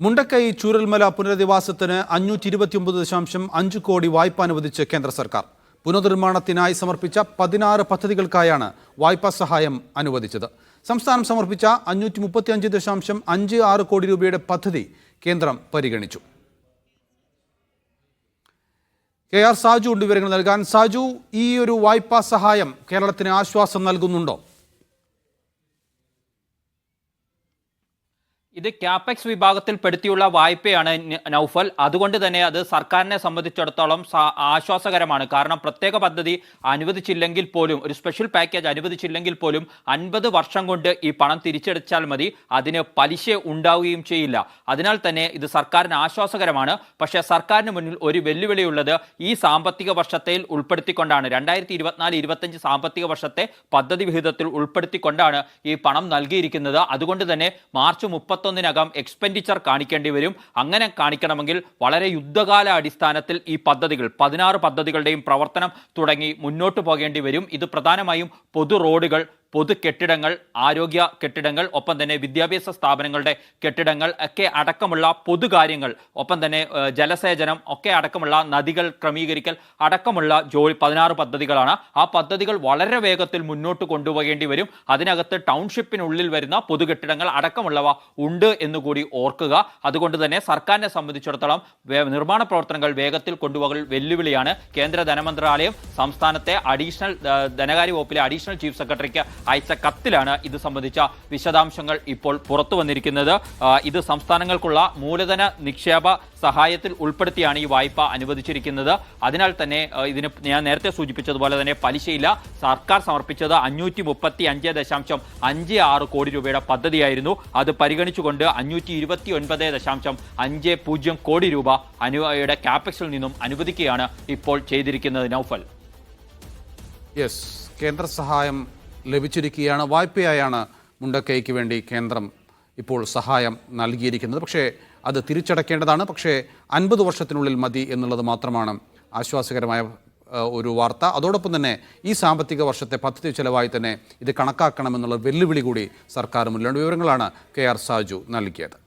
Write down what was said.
മുണ്ടക്കൈ ചൂരൽമല പുനരധിവാസത്തിന് അഞ്ഞൂറ്റി ഇരുപത്തിയൊമ്പത് ദശാംശം അഞ്ച് കോടി വായ്പ അനുവദിച്ച് കേന്ദ്ര സർക്കാർ. പുനർനിർമ്മാണത്തിനായി സമർപ്പിച്ച പതിനാറ് പദ്ധതികൾക്കായാണ് വായ്പാ സഹായം അനുവദിച്ചത്. സംസ്ഥാനം സമർപ്പിച്ച അഞ്ഞൂറ്റി മുപ്പത്തിയഞ്ച് ദശാംശം അഞ്ച് ആറ് കോടി രൂപയുടെ പദ്ധതി കേന്ദ്രം പരിഗണിച്ചു. കെ ആർ സാജു ഉണ്ട് വിവരങ്ങൾ നൽകാൻ. സാജു ഈ ഒരു വായ്പാ സഹായം കേരളത്തിന് ആശ്വാസം നൽകുന്നുണ്ടോ? ഇത് ക്യാപെക്സ് വിഭാഗത്തിൽപ്പെടുത്തിയുള്ള വായ്പയാണ് നൌഫൽ. അതുകൊണ്ട് തന്നെ അത് സർക്കാരിനെ സംബന്ധിച്ചിടത്തോളം ആശ്വാസകരമാണ്. കാരണം പ്രത്യേക പദ്ധതി അനുവദിച്ചില്ലെങ്കിൽ പോലും ഒരു സ്പെഷ്യൽ പാക്കേജ് അനുവദിച്ചില്ലെങ്കിൽ പോലും അൻപത് വർഷം കൊണ്ട് ഈ പണം തിരിച്ചടിച്ചാൽ മതി. അതിന് പലിശ ഉണ്ടാവുകയും ചെയ്യില്ല. അതിനാൽ തന്നെ ഇത് സർക്കാരിന് ആശ്വാസകരമാണ്. പക്ഷേ സർക്കാരിന് മുന്നിൽ ഒരു വെല്ലുവിളിയുള്ളത് ഈ സാമ്പത്തിക വർഷത്തിൽ ഉൾപ്പെടുത്തിക്കൊണ്ടാണ്. രണ്ടായിരത്തി ഇരുപത്തിനാല് ഇരുപത്തഞ്ച് സാമ്പത്തിക വർഷത്തെ പദ്ധതി വിഹിതത്തിൽ ഉൾപ്പെടുത്തിക്കൊണ്ടാണ് ഈ പണം നൽകിയിരിക്കുന്നത്. അതുകൊണ്ട് തന്നെ മാർച്ച് മുപ്പത്തൊന്നിനകം എക്സ്പെൻഡിച്ചർ കാണിക്കേണ്ടി വരും. അങ്ങനെ കാണിക്കണമെങ്കിൽ വളരെ യുദ്ധകാല അടിസ്ഥാനത്തിൽ ഈ പദ്ധതികൾ പതിനാറ് പദ്ധതികളുടെയും പ്രവർത്തനം തുടങ്ങി മുന്നോട്ട് പോകേണ്ടി വരും. ഇത് പ്രധാനമായും പൊതു റോഡുകൾ പൊതു കെട്ടിടങ്ങൾ ആരോഗ്യ കെട്ടിടങ്ങൾ ഒപ്പം തന്നെ വിദ്യാഭ്യാസ സ്ഥാപനങ്ങളുടെ കെട്ടിടങ്ങൾ ഒക്കെ അടക്കമുള്ള പൊതുകാര്യങ്ങൾ ഒപ്പം തന്നെ ജലസേചനം ഒക്കെ അടക്കമുള്ള നദികൾ ക്രമീകരിക്കൽ അടക്കമുള്ള ജോലി പതിനാറ് പദ്ധതികളാണ്. ആ പദ്ധതികൾ വളരെ വേഗത്തിൽ മുന്നോട്ട് കൊണ്ടുപോകേണ്ടി വരും. അതിനകത്ത് ടൗൺഷിപ്പിനുള്ളിൽ വരുന്ന പൊതു കെട്ടിടങ്ങൾ അടക്കമുള്ളവ ഉണ്ട് എന്നുകൂടി ഓർക്കുക. അതുകൊണ്ട് തന്നെ സർക്കാരിനെ സംബന്ധിച്ചിടത്തോളം നിർമ്മാണ പ്രവർത്തനങ്ങൾ വേഗത്തിൽ കൊണ്ടുപോകൽ വെല്ലുവിളിയാണ് കേന്ദ്ര ധനമന്ത്രാലയം. സംസ്ഥാനത്തെ അഡീഷണൽ ധനകാര്യ വകുപ്പിലെ അഡീഷണൽ ചീഫ് സെക്രട്ടറിക്ക് അയച്ച കത്തിലാണ് ഇത് സംബന്ധിച്ച വിശദാംശങ്ങൾ ഇപ്പോൾ പുറത്തു വന്നിരിക്കുന്നത്. ഇത് സംസ്ഥാനങ്ങൾക്കുള്ള മൂലധന നിക്ഷേപ സഹായത്തിൽ ഉൾപ്പെടുത്തിയാണ് ഈ വായ്പ അനുവദിച്ചിരിക്കുന്നത്. അതിനാൽ തന്നെ ഇതിന് ഞാൻ നേരത്തെ സൂചിപ്പിച്ചതുപോലെ തന്നെ പലിശയില്ല. സർക്കാർ സമർപ്പിച്ചത് അഞ്ഞൂറ്റി മുപ്പത്തി അഞ്ച് ദശാംശം അഞ്ച് ആറ് കോടി രൂപയുടെ പദ്ധതിയായിരുന്നു. അത് പരിഗണിച്ചുകൊണ്ട് അഞ്ഞൂറ്റി ഇരുപത്തി ഒൻപത് ദശാംശം അഞ്ച് പൂജ്യം കോടി രൂപ അനുവയുടെ ക്യാപെക്സിൽ നിന്നും അനുവദിക്കുകയാണ് ഇപ്പോൾ ചെയ്തിരിക്കുന്നത് നൗഫൽ. യെസ് കേന്ദ്ര സഹായം ലഭിച്ചിരിക്കുകയാണ്. വായ്പയായാണ് മുണ്ടക്കൈക്ക് വേണ്ടി കേന്ദ്രം ഇപ്പോൾ സഹായം നൽകിയിരിക്കുന്നത്. പക്ഷേ അത് തിരിച്ചടക്കേണ്ടതാണ്. പക്ഷേ അൻപത് വർഷത്തിനുള്ളിൽ മതി എന്നുള്ളത് മാത്രമാണ് ആശ്വാസകരമായ ഒരു വാർത്ത. അതോടൊപ്പം തന്നെ ഈ സാമ്പത്തിക വർഷത്തെ പദ്ധതി ചെലവായി തന്നെ ഇത് കണക്കാക്കണമെന്നുള്ള വെല്ലുവിളി കൂടി സർക്കാർ മുന്നിലുണ്ട്. വിവരങ്ങളാണ് കെ ആർ സാജു നൽകിയത്.